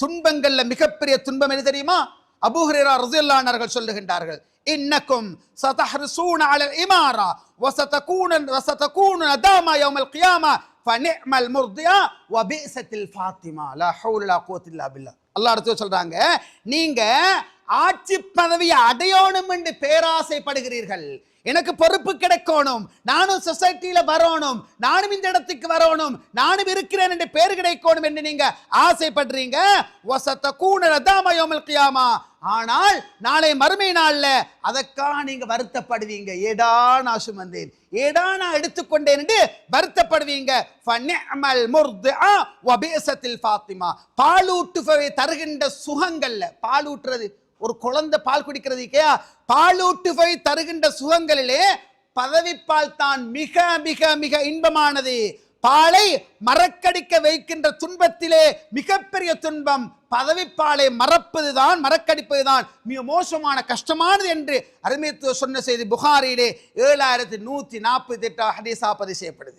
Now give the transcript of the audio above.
துன்பங்கள்ல மிகப்பெரிய துன்பம் எது தெரியுமா? அபூஹரேரா ரசுல்லானார்கள் சொல்லுகின்றார்கள் இன்னக்கும் சதஹ்ருசூன அலல் இமாரா வசதகூன வசதகூன நதாமா யௌமல் கியாமா ஃபனிஅமல் முர்தியா வபிஸத்தில் ஃபாத்திமா லா ஹவுல லா குவத்த இல்லா பில்லா. அல்லாஹ் அடுத்து சொல்றாங்க நீங்க ஆட்சி பதவியை அடையணும் என்று பேராசைப்படுகிறீர்கள். எனக்கு பொறுப்பு கிடைக்கணும். நானும் சொசைட்டியில வரணும். நானும் இந்த இடத்துக்கு வரணும். நானும் இருக்கிறேன் என்று பேர் கிடைக்கணும் என்று நீங்க ஆசைப்படுறீங்க. ஒசத்த கூணதாமயோமல் கியாமா. ஆனால் நாளை மறுமை நாள்ல அதற்காக நீங்க வருத்தப்படுவீங்க. ஏடா நான் சுமந்தேன். ஏடா நான் எடுத்துக்கொண்டேன் என்று வருத்தப்படுவீங்க. ஃபனிஅமல் ஃபாத்திமா. பாலூட்டுபவை தருகின்ற சுகங்கள்ல. பாலூட்டுறது. ஒரு குழந்தை பால் குடிக்கிறதுக்கே பாலூட்டுவை தருகின்ற சுகங்களிலே பதவிப்பால் தான் மிக மிக மிக இன்பமானது. பாலை மறக்கடிக்க வைக்கின்ற துன்பத்திலே மிகப்பெரிய துன்பம். பதவிப்பாலை மறப்பதுதான் மறக்கடிப்பதுதான் மிக மோசமான கஷ்டமானது என்று அருமைத்துவ சொன்ன செய்தி புகாரிலே ஏழாயிரத்தி நூத்தி நாற்பத்தி எட்டாக ஹதீஸா பதிவு செய்யப்படுது.